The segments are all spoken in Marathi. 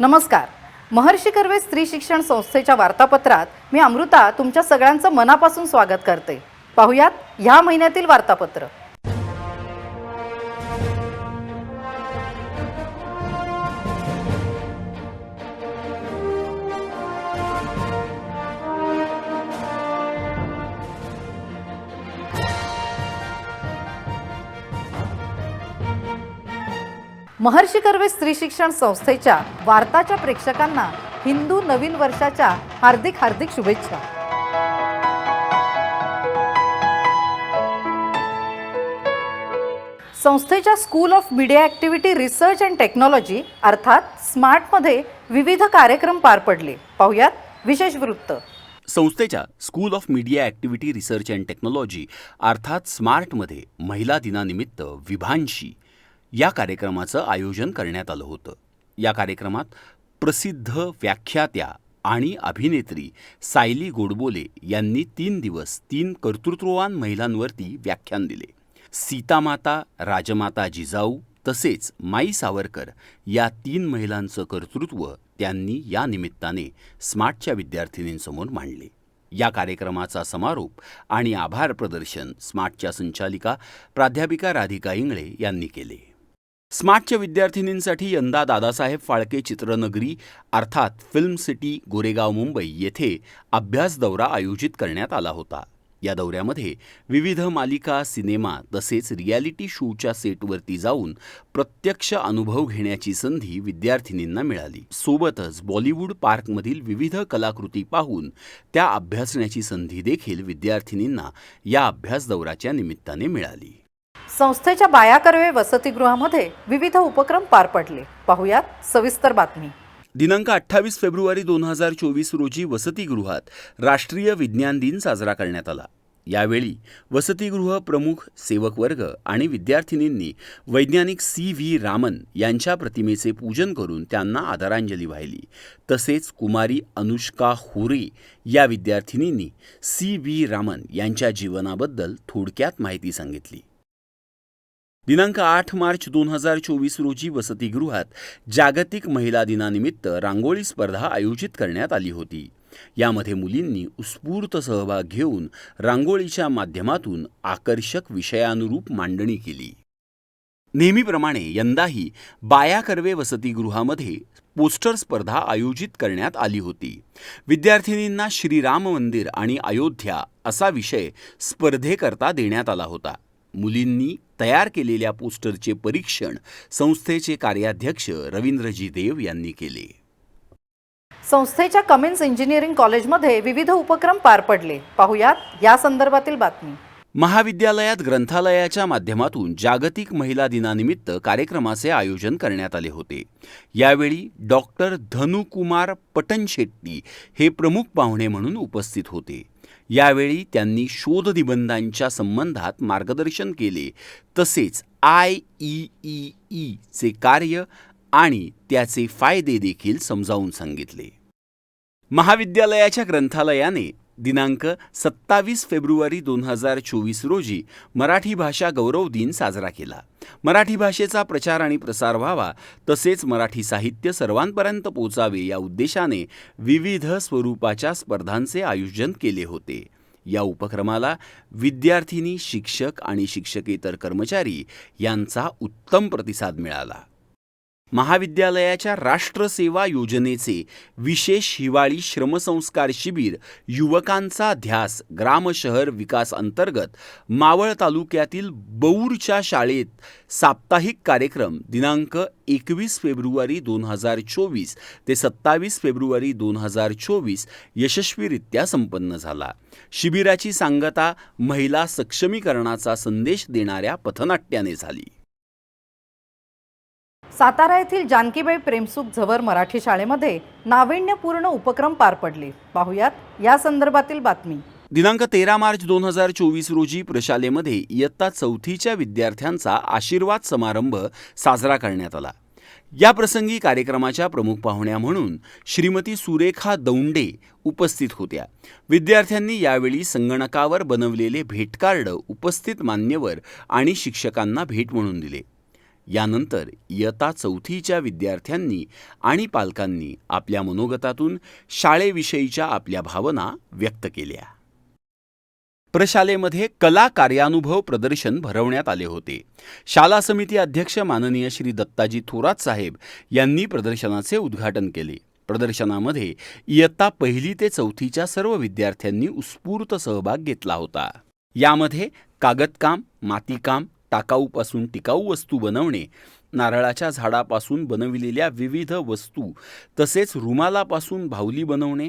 नमस्कार. महर्षी कर्वे स्त्री शिक्षण संस्थेच्या वार्तापत्रात मी अमृता तुमच्या सगळ्यांचं मनापासून स्वागत करते. पाहुयात ह्या महिन्यातील वार्तापत्र. महर्षी कर्वे स्त्री शिक्षण संस्थेच्या वार्ताच्या प्रेक्षकांना हिंदू नवीन वर्षाच्या हार्दिक हार्दिक शुभेच्छा. संस्थेच्या school of media activity research and technology अर्थात स्मार्टमध्ये विविध कार्यक्रम पार पडले. पाहुयात विशेष वृत्त. संस्थेच्या school of media activity research and technology अर्थात स्मार्टमध्ये महिला दिनानिमित्त विभांशी या कार्यक्रमाचं आयोजन करण्यात आलं होतं. या कार्यक्रमात प्रसिद्ध व्याख्यात्या आणि अभिनेत्री सायली गोडबोले यांनी तीन दिवस तीन कर्तृत्ववान महिलांवरती व्याख्यान दिले. सीतामाता राजमाता जिजाऊ तसेच माई सावरकर या तीन महिलांचं कर्तृत्व त्यांनी या निमित्ताने स्मार्टच्या विद्यार्थिनींसमोर मांडले. या कार्यक्रमाचा समारोप आणि आभार प्रदर्शन स्मार्टच्या संचालिका प्राध्यापिका राधिका इंगळे यांनी केले. स्मार्टच्या विद्यार्थिनींसाठी यंदा दादासाहेब फाळके चित्रनगरी अर्थात फिल्म सिटी गोरेगाव मुंबई येथे अभ्यास दौरा आयोजित करण्यात आला होता. या दौऱ्यामध्ये विविध मालिका सिनेमा तसेच रियालिटी शोच्या सेटवरती जाऊन प्रत्यक्ष अनुभव घेण्याची संधी विद्यार्थिनींना मिळाली. सोबतच बॉलिवूड पार्कमधील विविध कलाकृती पाहून त्या अभ्यासण्याची संधी देखील विद्यार्थिनींना या अभ्यास दौऱ्याच्या निमित्ताने मिळाली. संस्थेच्या बाया कर्वे वसतिगृहामध्ये विविध उपक्रम पार पडले. पाहुयात सविस्तर बातमी. दिनांक अठ्ठावीस फेब्रुवारी दोन हजार चोवीस रोजी वसतिगृहात राष्ट्रीय विज्ञान दिन साजरा करण्यात आला. यावेळी वसतिगृह प्रमुख सेवक वर्ग आणि विद्यार्थिनींनी वैज्ञानिक सी व्ही रामन यांच्या प्रतिमेचे पूजन करून त्यांना आदरांजली वाहिली. तसेच कुमारी अनुष्का होरे या विद्यार्थिनींनी सी व्ही रामन यांच्या जीवनाबद्दल थोडक्यात माहिती सांगितली. दिनांक आठ मार्च दोन हजार चोवीस रोजी वसतिगृहात जागतिक महिला दिनानिमित्त रांगोळी स्पर्धा आयोजित करण्यात आली होती. यामध्ये मुलींनी उत्स्फूर्त सहभाग घेऊन रांगोळीच्या माध्यमातून आकर्षक विषयानुरूप मांडणी केली. नेहमीप्रमाणे यंदाही बाया कर्वे वसतिगृहामध्ये पोस्टर स्पर्धा आयोजित करण्यात आली होती. विद्यार्थिनींना श्रीराम मंदिर आणि अयोध्या असा विषय स्पर्धेकरता देण्यात आला होता. मुलींनी तयार केलेल्या पोस्टरचे परीक्षण संस्थेचे कार्याध्यक्ष रवींद्रजी देव यांनी केले. संस्थेच्या कमिन्स इंजिनिअरिंग कॉलेजमध्ये विविध उपक्रम पार पडले. पाहुयात या संदर्भातील बातमी. महाविद्यालयात ग्रंथालयाच्या माध्यमातून जागतिक महिला दिनानिमित्त कार्यक्रमाचे आयोजन करण्यात आले होते. यावेळी डॉक्टर धनुकुमार पटनशेट्टी हे प्रमुख पाहुणे म्हणून उपस्थित होते. यावेळी त्यांनी शोध निबंधांच्या संबंधात मार्गदर्शन केले. तसेच आय ई ई ईचे कार्य आणि त्याचे फायदे देखील समजावून सांगितले. महाविद्यालयाच्या ग्रंथालयाने दिनांक सत्तावीस फेब्रुवारी दोन हजार चोवीस रोजी मराठी भाषा गौरव दिन साजरा केला. मराठी भाषेचा प्रचार आणि प्रसार व्हावा तसेच मराठी साहित्य सर्वांपर्यंत पोचावे या उद्देशाने विविध स्वरूपाच्या स्पर्धांचे आयोजन केले होते. या उपक्रमाला विद्यार्थिनी शिक्षक आणि शिक्षकेतर कर्मचारी यांचा उत्तम प्रतिसाद मिळाला. महाविद्यालयाच्या राष्ट्रसेवा योजनेचे विशेष हिवाळी श्रमसंस्कार शिबिर युवकांचा ध्यास ग्राम शहर विकास अंतर्गत मावळ तालुक्यातील बौरच्या शाळेत साप्ताहिक कार्यक्रम दिनांक एकवीस फेब्रुवारी दोन हजार चोवीस ते सत्तावीस फेब्रुवारी दोन हजार चोवीस यशस्वीरित्या संपन्न झाला. शिबिराची सांगता महिला सक्षमीकरणाचा संदेश देणाऱ्या पथनाट्याने झाली. सातारा येथील जानकीबाई प्रेमसुख झवर मराठी शाळेमध्ये नाविन्यपूर्ण उपक्रम पार पडले. पाहुयात या संदर्भातील बातमी. दिनांक तेरा मार्च दोन हजार चोवीस रोजी प्रशालेमध्ये इयत्ता चौथीच्या विद्यार्थ्यांचा आशीर्वाद समारंभ साजरा करण्यात आला. या प्रसंगी कार्यक्रमाच्या प्रमुख पाहुण्या म्हणून श्रीमती सुरेखा दौंडे उपस्थित होत्या. विद्यार्थ्यांनी यावेळी संगणकावर बनवलेले भेटकार्ड उपस्थित मान्यवर आणि शिक्षकांना भेट म्हणून दिले. यानंतर इयत्ता चौथीच्या विद्यार्थ्यांनी आणि पालकांनी आपल्या मनोगतातून शाळेविषयीच्या आपल्या भावना व्यक्त केल्या. प्रशालेमध्ये कला कार्यानुभव प्रदर्शन भरवण्यात आले होते. शाला समिती अध्यक्ष माननीय श्री दत्ताजी थोरात साहेब यांनी प्रदर्शनाचे उद्घाटन केले. प्रदर्शनामध्ये इयत्ता पहिली ते चौथीच्या सर्व विद्यार्थ्यांनी उत्स्फूर्त सहभाग घेतला होता. यामध्ये कागदकाम मातीकाम टाकाऊपासून टिकाऊ वस्तू बनवणे नारळाच्या झाडापासून बनविलेल्या विविध वस्तू तसेच रुमालापासून भावली बनवणे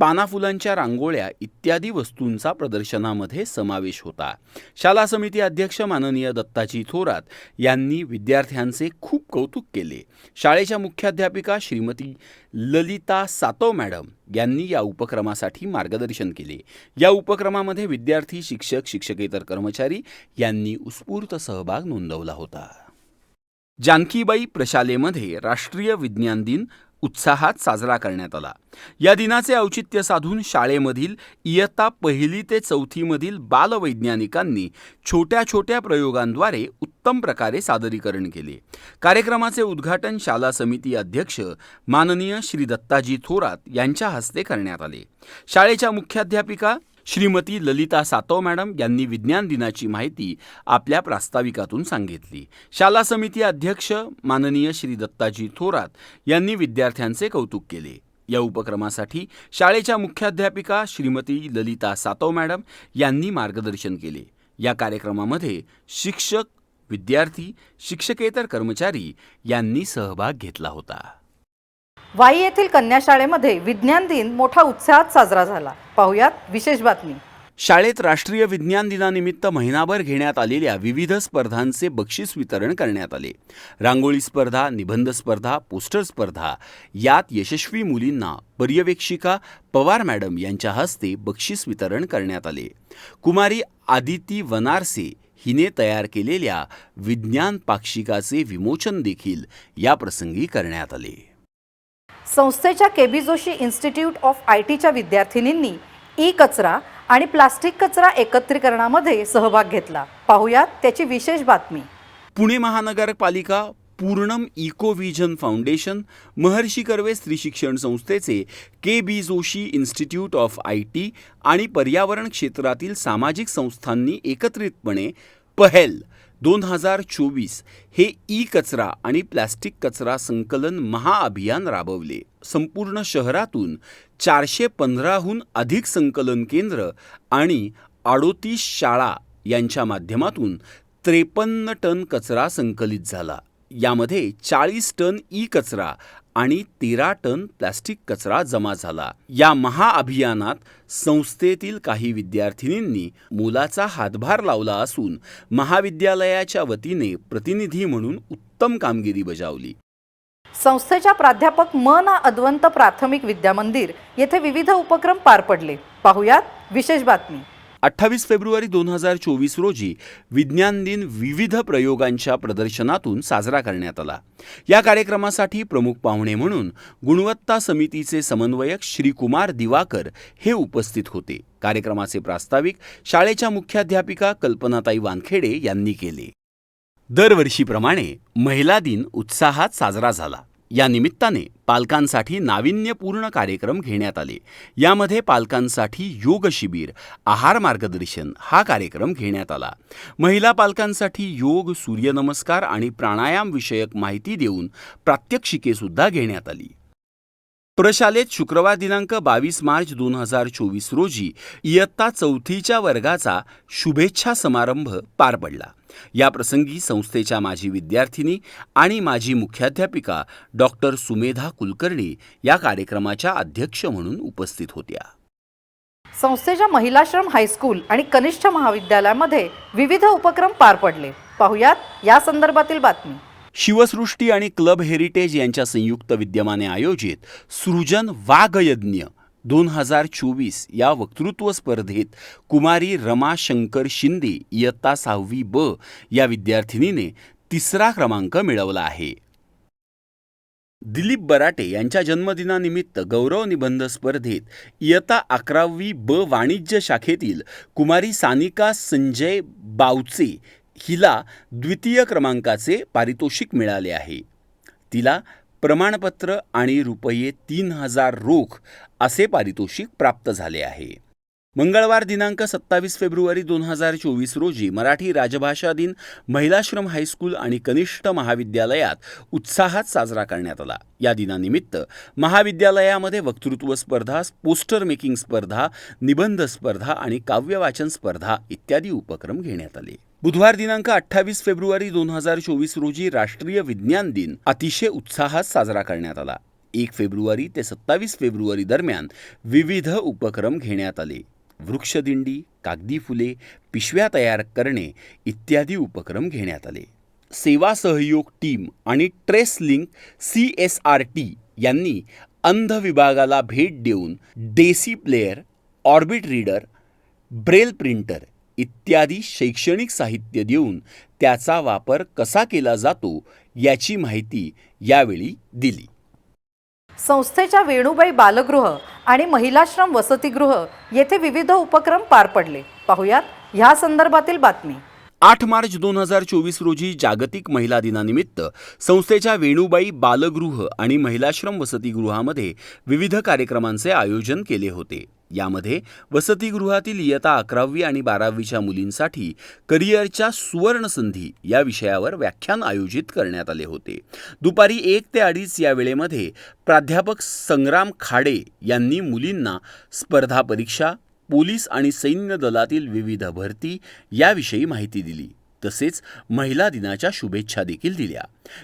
पानाफुलांच्या रांगोळ्या इत्यादी वस्तूंचा प्रदर्शनामध्ये समावेश होता. शाला समिती अध्यक्ष माननीय दत्ताजी थोरात यांनी विद्यार्थ्यांचे खूप कौतुक केले. शाळेच्या मुख्याध्यापिका श्रीमती ललिता सातव मॅडम यांनी या उपक्रमासाठी मार्गदर्शन केले. या उपक्रमामध्ये विद्यार्थी शिक्षक शिक्षकेतर कर्मचारी यांनी उत्स्फूर्त सहभाग नोंदवला होता. जानकीबाई प्रशालेमध्ये राष्ट्रीय विज्ञान दिन उत्साहात साजरा करण्यात आला. या दिनाचे औचित्य साधून शाळेमधील इयत्ता पहिली ते चौथीमधील बालवैज्ञानिकांनी छोट्या छोट्या प्रयोगांद्वारे उत्तम प्रकारे सादरीकरण केले. कार्यक्रमाचे उद्घाटन शाला समिती अध्यक्ष माननीय श्री दत्ताजी थोरात यांच्या हस्ते करण्यात आले. शाळेच्या मुख्याध्यापिका श्रीमती ललिता सातव मॅडम यांनी विज्ञान दिनाची माहिती आपल्या प्रास्ताविकातून सांगितली. शाला समिती अध्यक्ष माननीय श्री दत्ताजी थोरात यांनी विद्यार्थ्यांचे कौतुक केले. या उपक्रमासाठी शाळेच्या मुख्याध्यापिका श्रीमती ललिता सातव मॅडम यांनी मार्गदर्शन केले. या कार्यक्रमामध्ये शिक्षक विद्यार्थी शिक्षकेतर कर्मचारी यांनी सहभाग घेतला होता. वाई येथील कन्याशाळेमध्ये विज्ञान दिन मोठा उत्साहात साजरा झाला. पाहुयात विशेष बातमी. शाळेत राष्ट्रीय विज्ञान दिनानिमित्त महिनाभर घेण्यात आलेल्या विविध स्पर्धांचे बक्षीस वितरण करण्यात आले. रांगोळी स्पर्धा निबंध स्पर्धा पोस्टर स्पर्धा यात यशस्वी मुलींना पर्यवेक्षिका पवार मॅडम यांच्या हस्ते बक्षीस वितरण करण्यात आले. कुमारी आदिती वनारसे हिने तयार केलेल्या विज्ञान पाक्षिकाचे विमोचन देखील या प्रसंगी करण्यात आले. संस्थेच्या KB Joshi institute of I टीच्या विद्यार्थिनींनी ई कचरा आणि प्लास्टिक कचरा एकत्रीकरणामध्ये सहभाग घेतला. पाहुयात त्याची विशेष बातमी. पुणे महानगरपालिका Purnam eco vision foundation Maharshi Karve स्त्री शिक्षण संस्थेचे K B Joshi institute of I T आणि पर्यावरण क्षेत्रातील सामाजिक संस्थांनी एकत्रितपणे पहेल दोन हजार चोवीस हे ई कचरा आणि प्लॅस्टिक कचरा संकलन महाअभियान राबवले. संपूर्ण शहरातून चारशे पंधराहून अधिक संकलन केंद्र आणि अडोतीस शाळा यांच्या माध्यमातून त्रेपन्न टन कचरा संकलित झाला. यामध्ये चाळीस टन ई कचरा आणि तेरा टन प्लॅस्टिक कचरा जमा झाला. या महाअभियानात संस्थेतील काही विद्यार्थिनींनी मुलाचा हातभार लावला असून महाविद्यालयाच्या वतीने प्रतिनिधी म्हणून उत्तम कामगिरी बजावली. संस्थेच्या प्राध्यापक म ना अद्वंत प्राथमिक विद्यामंदिर येथे विविध उपक्रम पार पडले. पाहुयात विशेष बातमी. अठ्ठावीस फेब्रुवारी दोन हजार चोवीस रोजी विज्ञान दिन विविध प्रयोगांच्या प्रदर्शनातून साजरा करण्यात आला. या कार्यक्रमासाठी प्रमुख पाहुणे म्हणून गुणवत्ता समितीचे समन्वयक श्रीकुमार दिवाकर हे उपस्थित होते. कार्यक्रमाचे प्रास्ताविक शाळेच्या मुख्याध्यापिका कल्पनाताई वानखेडे यांनी केले. दरवर्षीप्रमाणे महिला दिन उत्साहात साजरा झाला. या निमित्ताने पालकांसाठी नाविन्यपूर्ण कार्यक्रम घेण्यात आले. यामध्ये पालकांसाठी योग शिबिर आहार मार्गदर्शन हा कार्यक्रम घेण्यात आला. महिला पालकांसाठी योग सूर्यनमस्कार आणि प्राणायाम विषयक माहिती देऊन प्रात्यक्षिकेसुद्धा घेण्यात आली. प्रशालेत शुक्रवार दिनांक बावीस मार्च दोन हजार चोवीस रोजी इयत्ता चौथीच्या वर्गाचा शुभेच्छा समारंभ पार पडला. या प्रसंगी संस्थेच्या माजी विद्यार्थिनी आणि माजी मुख्याध्यापिका डॉक्टर सुमेधा कुलकर्णी या कार्यक्रमाच्या अध्यक्ष म्हणून उपस्थित होत्या. संस्थेच्या महिलाश्रम हायस्कूल आणि कनिष्ठ महाविद्यालयामध्ये विविध उपक्रम पार पडले. पाहुयात या संदर्भातील बातमी. शिवसृष्टी आणि क्लब हेरिटेज यांच्या संयुक्त विद्यमाने आयोजित सृजन वाघयज्ञ दोन हजार चोवीस या वक्तृत्व स्पर्धेत कुमारी रमा शंकर शिंदे इयत्ता सहावी ब या विद्यार्थिनीने तिसरा क्रमांक मिळवला आहे. दिलीप बराटे यांच्या जन्मदिनानिमित्त गौरव निबंध स्पर्धेत इयत्ता अकरावी ब वाणिज्य शाखेतील कुमारी सानिका संजय बावचे हिला द्वितीय क्रमांकाचे पारितोषिक मिळाले आहे. तिला प्रमाणपत्र आणि रुपये तीन हजार रोख असे पारितोषिक प्राप्त झाले आहे. मंगळवार दिनांक सत्तावीस फेब्रुवारी दोन हजार चोवीस रोजी मराठी राजभाषा दिन महिलाश्रम हायस्कूल आणि कनिष्ठ महाविद्यालयात उत्साहात साजरा करण्यात आला. या दिनानिमित्त महाविद्यालयामध्ये वक्तृत्व स्पर्धा पोस्टर मेकिंग स्पर्धा निबंध स्पर्धा आणि काव्यवाचन स्पर्धा इत्यादी उपक्रम घेण्यात आले. बुधवार दिनांक अठ्ठावीस फेब्रुवारी दोन हजार चोवीस रोजी राष्ट्रीय विज्ञान दिन अतिशय उत्साहात साजरा करण्यात आला. एक फेब्रुवारी ते सत्तावीस फेब्रुवारी दरम्यान विविध उपक्रम घेण्यात आले. वृक्षदिंडी कागदी फुले पिशव्या तयार करणे इत्यादी उपक्रम घेण्यात आले. सेवा सहयोग टीम आणि trace link C S R T यांनी अंध विभागाला भेट देऊन DAISY player orbit reader braille printer इत्यादी शैक्षणिक साहित्य देऊन त्याचा वापर कसा केला जातो याची माहिती यावेळी दिली. संस्थेच्या वेणुबाई बालगृह आणि महिलाश्रम वसतिगृह येथे विविध उपक्रम पार पडले. पाहुयात ह्या संदर्भातील बातमी. आठ मार्च दोन हजार चोवीस रोजी जागतिक महिला दिनानिमित्त संस्थेच्या वेणुबाई बालगृह आणि महिलाश्रम वसतिगृहामध्ये विविध कार्यक्रमांचे आयोजन केले होते. यामध्ये वसतिगृहातील इयत्ता अकरावी आणि बारावीच्या मुलींसाठी करिअरच्या सुवर्णसंधी या विषयावर व्याख्यान आयोजित करण्यात आले होते. दुपारी एक ते अडीच या वेळेमध्ये प्राध्यापक संग्राम खाडे यांनी मुलींना स्पर्धा परीक्षा पोलीस आणि सैन्य दलातील विविध भरती याविषयी माहिती दिली. तसेच महिला दिनाच्या शुभेच्छा देखील दिल्या.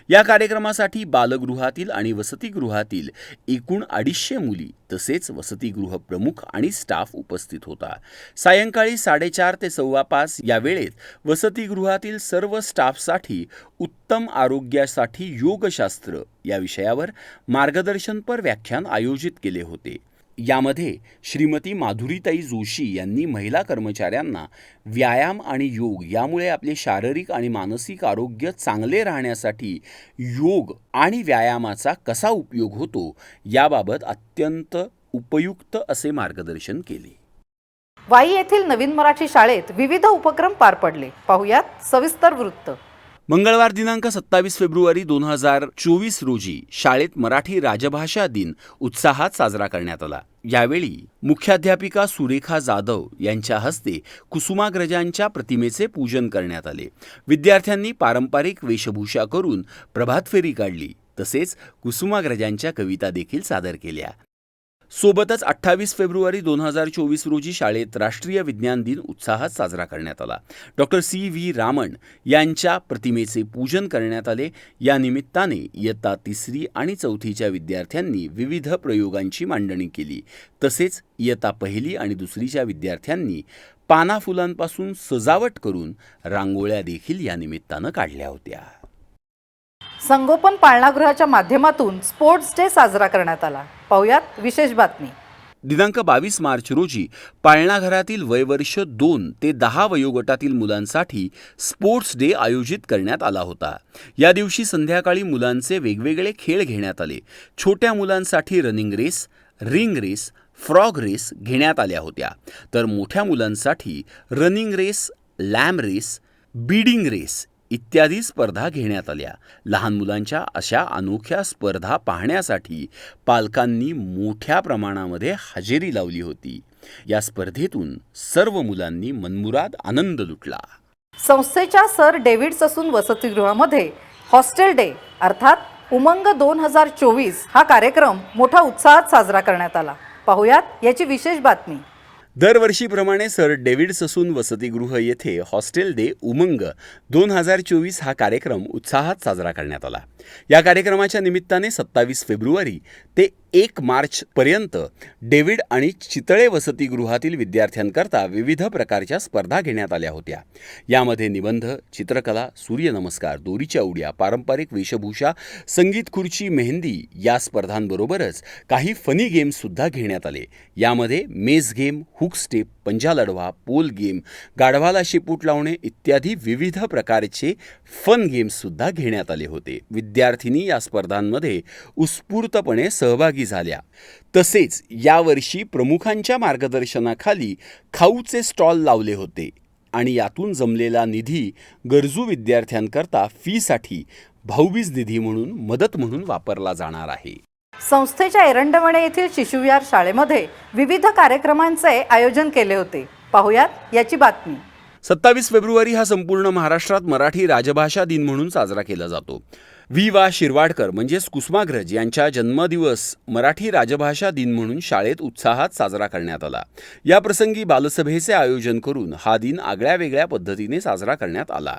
या कार्यक्रमासाठी बालगृहातील आणि वसतिगृहातील एकूण अडीचशे मुली तसेच वसतिगृह प्रमुख आणि स्टाफ उपस्थित होता. सायंकाळी साडेचार ते सव्वा पाच या वेळेत वसतिगृहातील सर्व स्टाफसाठी उत्तम आरोग्यासाठी योगशास्त्र या विषयावर मार्गदर्शनपर व्याख्यान आयोजित केले होते. यामध्ये श्रीमती माधुरीताई जोशी यांनी महिला कर्मचाऱ्यांना व्यायाम आणि योग यामुळे आपले शारीरिक आणि मानसिक आरोग्य चांगले राहण्यासाठी योग आणि व्यायामाचा कसा उपयोग होतो याबाबत अत्यंत उपयुक्त असे मार्गदर्शन केले. वाई येथील नवीन मराठी शाळेत विविध उपक्रम पार पडले. पाहुयात सविस्तर वृत्त. मंगळवार दिनांक सत्तावीस फेब्रुवारी दोन हजार चोवीस रोजी शाळेत मराठी राजभाषा दिन उत्साहात साजरा करण्यात आला. यावेळी मुख्याध्यापिका सुरेखा जाधव यांच्या हस्ते कुसुमाग्रजांच्या प्रतिमेचे पूजन करण्यात आले. विद्यार्थ्यांनी पारंपरिक वेशभूषा करून प्रभातफेरी काढली. तसेच कुसुमाग्रजांच्या कविता देखील सादर केल्या. सोबतच अठ्ठावीस फेब्रुवारी दोन हजार चोवीस रोजी शाळेत राष्ट्रीय विज्ञान दिन उत्साहात साजरा करण्यात आला. डॉक्टर सी व्ही रामन यांच्या प्रतिमेचे पूजन करण्यात आले. या निमित्ताने इयत्ता तिसरी आणि चौथीच्या विद्यार्थ्यांनी विविध प्रयोगांची मांडणी केली. तसेच इयत्ता पहिली आणि दुसरीच्या विद्यार्थ्यांनी पाना फुलांपासून सजावट करून रांगोळ्या देखील या निमित्तानं काढल्या होत्या. संगोपन पाळणागृहाच्या माध्यमातून स्पोर्ट्स डे साजरा करण्यात आला. पाहुयात विशेष बातमी. दिनांक बावीस मार्च रोजी पाळणाघरातील वयवर्ष दोन ते दहा वयोगटातील मुलांसाठी स्पोर्ट्स डे आयोजित करण्यात आला होता. या दिवशी संध्याकाळी मुलांचे वेगवेगळे खेळ घेण्यात आले. छोट्या मुलांसाठी running race ring race frog race घेण्यात आल्या होत्या. तर मोठ्या मुलांसाठी running race lamb race beading race इत्यादी स्पर्धा घेण्यात आल्या. लहान मुलांच्या अशा अनोख्या स्पर्धा पाहण्यासाठी पालकांनी मोठ्या प्रमाणामध्ये हजेरी लावली होती. या स्पर्धेतून सर्व मुलांनी मनमुराद आनंद लुटला. संस्थेच्या सर डेव्हिड ससून वसतिगृहामध्ये हॉस्टेल डे अर्थात उमंग दोन हजार चोवीस हा कार्यक्रम मोठ्या उत्साहात साजरा करण्यात आला. पाहुयात याची विशेष बातमी. दरवर्षीप्रमाणे सर डेव्हिड ससून वसतिगृह येथे हॉस्टेल डे उमंग दोन हजार चोवीस हा कार्यक्रम उत्साहात साजरा करण्यात आला. या कार्यक्रमाच्या निमित्ताने सत्तावीस फेब्रुवारी ते एक मार्चपर्यंत डेव्हिड आणि चितळे वसतिगृहातील विद्यार्थ्यांकरता विविध प्रकारच्या स्पर्धा घेण्यात आल्या होत्या. यामध्ये निबंध चित्रकला सूर्यनमस्कार दोरीच्या उड्या पारंपरिक वेशभूषा संगीत खुर्ची मेहंदी या स्पर्धांबरोबरच काही फनी गेम्ससुद्धा घेण्यात आले. यामध्ये मेज गेम हुक स्टेप पंजा लढवा पोल गेम गाढवाला शेपूट लावणे इत्यादी विविध प्रकारचे फन गेम्ससुद्धा घेण्यात आले होते. विद्यार्थिनी या स्पर्धांमध्ये उत्स्फूर्तपणे सहभागी झाल्या. तसेच यावर्षी प्रमुखांच्या मार्गदर्शनाखाली खाऊचे स्टॉल लावले होते आणि यातून जमलेला निधी गरजू विद्यार्थ्यांकरता फीसाठी भाऊबीज निधी म्हणून मदत म्हणून वापरला जाणार आहे. संस्थेच्या एरंडवणे येथील शिशुविहार शाळेमध्ये विविध कार्यक्रमांचे आयोजन केले होते. पाहुयात याची बातमी. सत्तावीस फेब्रुवारी हा संपूर्ण महाराष्ट्रात मराठी राजभाषा दिन म्हणून साजरा केला जातो. व्ही. वा. शिरवाडकर म्हणजेच कुसुमाग्रज यांच्या जन्मदिवस मराठी राजभाषा दिन म्हणून शाळेत उत्साहात साजरा करण्यात आला. या प्रसंगी बालसभेचे आयोजन करून हा दिन आगळ्या वेगळ्या पद्धतीने साजरा करण्यात आला.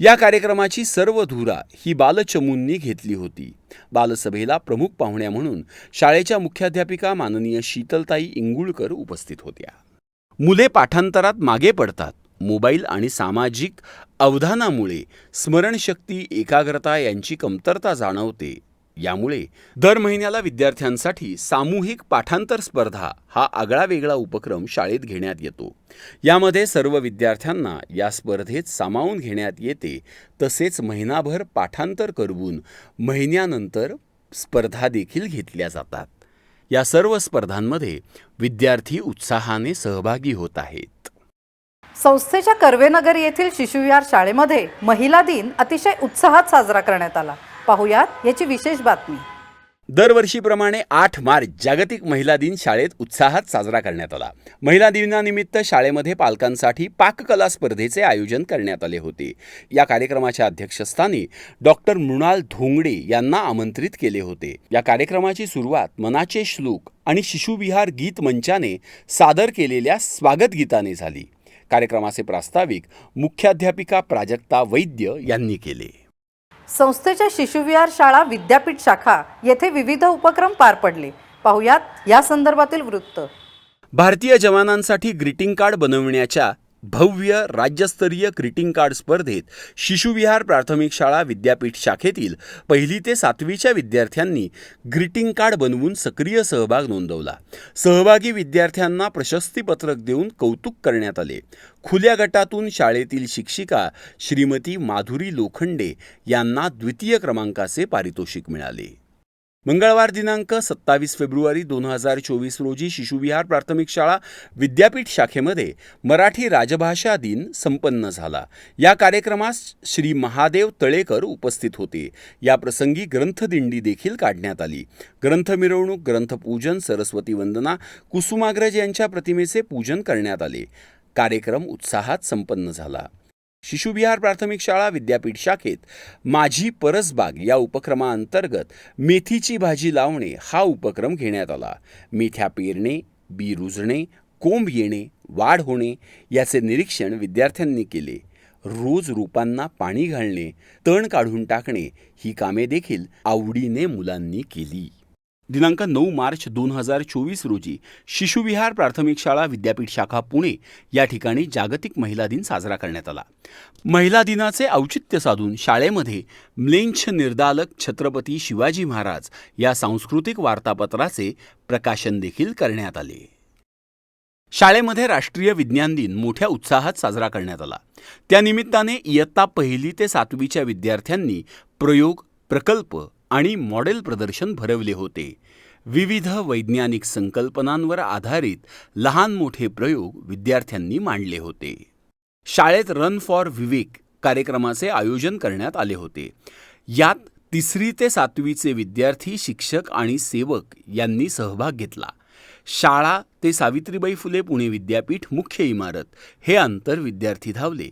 या कार्यक्रमाची सर्व धुरा ही बालचमूंनी घेतली होती. बालसभेला प्रमुख पाहुण्या म्हणून शाळेच्या मुख्याध्यापिका माननीय शीतलताई इंगुळकर उपस्थित होत्या. मुले पाठांतरात मागे पडतात. मोबाईल आणि सामाजिक अवधानामुळे स्मरणशक्ती एकाग्रता यांची कमतरता जाणवते. यामुळे दर महिन्याला विद्यार्थ्यांसाठी सामूहिक पाठांतर स्पर्धा हा आगळा वेगळा उपक्रम शाळेत घेण्यात येतो. यामध्ये सर्व विद्यार्थ्यांना या स्पर्धेत सामावून घेण्यात येते. तसेच महिनाभर पाठांतर करवून महिन्यानंतर स्पर्धा देखील घेतल्या जातात. या सर्व स्पर्धांमध्ये विद्यार्थी उत्साहाने सहभागी होत आहेत. संस्थेच्या कर्वेनगर येथील शिशुविहार शाळेमध्ये महिला दिन अतिशय उत्साहात साजरा करण्यात आला. पाहुयात याची विशेष बातमी. दरवर्षीप्रमाणे आठ मार्च जागतिक महिला दिन शाळेत उत्साहात साजरा करण्यात आला. महिला दिनानिमित्त शाळेमध्ये पालकांसाठी पाककला स्पर्धेचे आयोजन करण्यात आले होते. या कार्यक्रमाच्या अध्यक्षस्थानी डॉक्टर मृणाल धोंगडे यांना आमंत्रित केले होते. या कार्यक्रमाची सुरुवात मनाचे श्लोक आणि शिशुविहार गीत मंचाने सादर केलेल्या स्वागत गीताने झाली. कार्यक्रमाचे प्रास्ताविक मुख्याध्यापिका प्राजक्ता वैद्य यांनी केले. संस्थेच्या शिशुविहार शाळा विद्यापीठ शाखा येथे विविध उपक्रम पार पडले. पाहुयात या संदर्भातील वृत्त. भारतीय जवानांसाठी ग्रीटिंग कार्ड बनवण्याच्या भव्य राज्यस्तरीय ग्रीटिंग कार्ड स्पर्धेत शिशुविहार प्राथमिक शाळा विद्यापीठ शाखेतील पहिली ते सातवीच्या विद्यार्थ्यांनी ग्रीटिंग कार्ड बनवून सक्रिय सहभाग नोंदवला. सहभागी विद्यार्थ्यांना प्रशस्तीपत्रक देऊन कौतुक करण्यात आले. खुल्या गटातून शाळेतील शिक्षिका श्रीमती माधुरी लोखंडे यांना द्वितीय क्रमांकाचे पारितोषिक मिळाले. मंगळवार दिनांक सत्तावीस फेब्रुवारी दोन हजार चोवीस रोजी शिशुविहार प्राथमिक शाळा विद्यापीठ शाखेमध्ये मराठी राजभाषा दिन संपन्न झाला. या कार्यक्रमास श्री महादेव तळेकर उपस्थित होते. या प्रसंगी ग्रंथदिंडी देखील काढण्यात आली. ग्रंथ मिरवणूक ग्रंथपूजन सरस्वती वंदना कुसुमाग्रज यांच्या प्रतिमेचे पूजन करण्यात आले. कार्यक्रम उत्साहात संपन्न झाला. शिशुविहार प्राथमिक शाळा विद्यापीठ शाखेत माझी परसबाग या उपक्रमाअंतर्गत मेथीची भाजी लावणे हा उपक्रम घेण्यात आला. मेथ्या पेरणे बी रुजणे कोंब येणे वाढ होणे याचे निरीक्षण विद्यार्थ्यांनी केले. रोज रोपांना पाणी घालणे तण काढून टाकणे ही कामे देखील आवडीने मुलांनी केली. दिनांक नऊ मार्च दोन हजार चोवीस रोजी शिशुविहार प्राथमिक शाळा विद्यापीठ शाखा पुणे या ठिकाणी जागतिक महिला दिन साजरा करण्यात आला. महिला दिनाचे औचित्य साधून शाळेमध्ये म्लेंछ निर्दालक छत्रपती शिवाजी महाराज या सांस्कृतिक वार्तापत्राचे प्रकाशन देखील करण्यात आले. शाळेमध्ये राष्ट्रीय विज्ञान दिन मोठ्या उत्साहात साजरा करण्यात आला. त्यानिमित्ताने इयत्ता पहिली ते सातवीच्या विद्यार्थ्यांनी प्रयोग प्रकल्प आणि मॉडेल प्रदर्शन भरवले होते. विविध वैज्ञानिक संकल्पनांवर आधारित लहान मोठे प्रयोग विद्यार्थ्यांनी मांडले होते. शाळेत रन फॉर विवेक कार्यक्रमाचे आयोजन करण्यात आले होते. यात तिसरी ते सातवीचे विद्यार्थी शिक्षक आणि सेवक यांनी सहभाग घेतला. शाळा ते सावित्रीबाई फुले पुणे विद्यापीठ मुख्य इमारत हे अंतर विद्यार्थी धावले.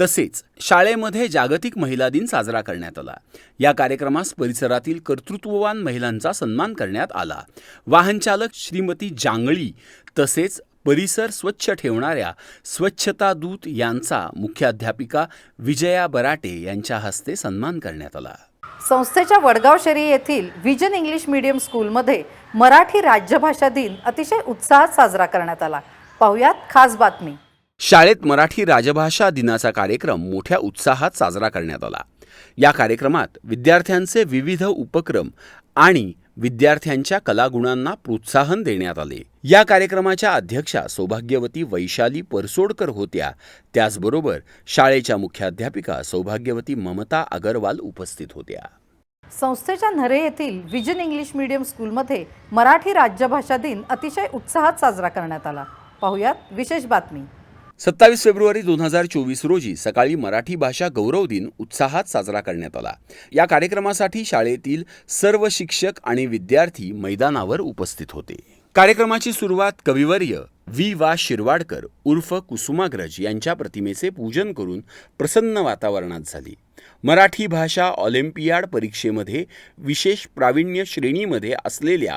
तसेच शाळेमध्ये जागतिक महिला दिन साजरा करण्यात आला. या कार्यक्रमास परिसरातील कर्तृत्ववान महिलांचा सन्मान करण्यात आला. वाहनचालक श्रीमती जांगळी तसेच परिसर स्वच्छ ठेवणाऱ्या स्वच्छता दूत यांचा मुख्याध्यापिका विजया बराटे यांच्या हस्ते सन्मान करण्यात आला. संस्थेच्या वडगाव शरी येथील विजन इंग्लिश मीडियम स्कूलमध्ये मराठी राज्यभाषा दिन अतिशय उत्साहात साजरा करण्यात आला. पाहुयात खास बातमी. शाळेत मराठी राजभाषा दिनाचा कार्यक्रम मोठ्या उत्साहात साजरा करण्यात आला. या कार्यक्रमात विद्यार्थ्यांचे विविध उपक्रम आणि विद्यार्थ्यांच्या कलागुणांना प्रोत्साहन देण्यात आले. या कार्यक्रमाच्या अध्यक्षा सौभाग्यवती वैशाली परसोडकर होत्या. त्याचबरोबर शाळेच्या मुख्याध्यापिका सौभाग्यवती ममता अगरवाल उपस्थित होत्या. संस्थेच्या नरे येथील विजन इंग्लिश मीडियम स्कूलमध्ये मराठी राज्यभाषा दिन अतिशय उत्साहात साजरा करण्यात आला. पाहुयात विशेष बातमी. सत्तावीस फेब्रुवारी दोन हजार चोवीस रोजी सकाळी मराठी भाषा गौरव दिन उत्साहात साजरा करण्यात आला. या कार्यक्रमासाठी शाळेतील सर्व शिक्षक आणि विद्यार्थी मैदानावर उपस्थित होते. कार्यक्रमाची सुरुवात कविवर्य वी वा. शिरवाडकर उर्फ कुसुमाग्रज यांच्या प्रतिमेचे पूजन करून प्रसन्न वातावरणात झाली. मराठी भाषा ऑलिम्पियाड परीक्षेमध्ये विशेष प्रावीण्य श्रेणीमध्ये असलेल्या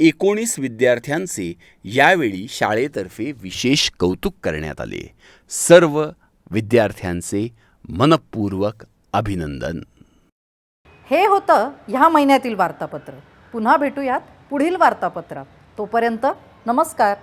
एकोणीस विद्यार्थ्यांचे यावेळी शाळेतर्फे विशेष कौतुक करण्यात आले. सर्व विद्यार्थ्यांचे मनपूर्वक अभिनंदन. हे होतं ह्या महिन्यातील वार्तापत्र. पुन्हा भेटूयात पुढील वार्तापत्रात. तोपर्यंत नमस्कार.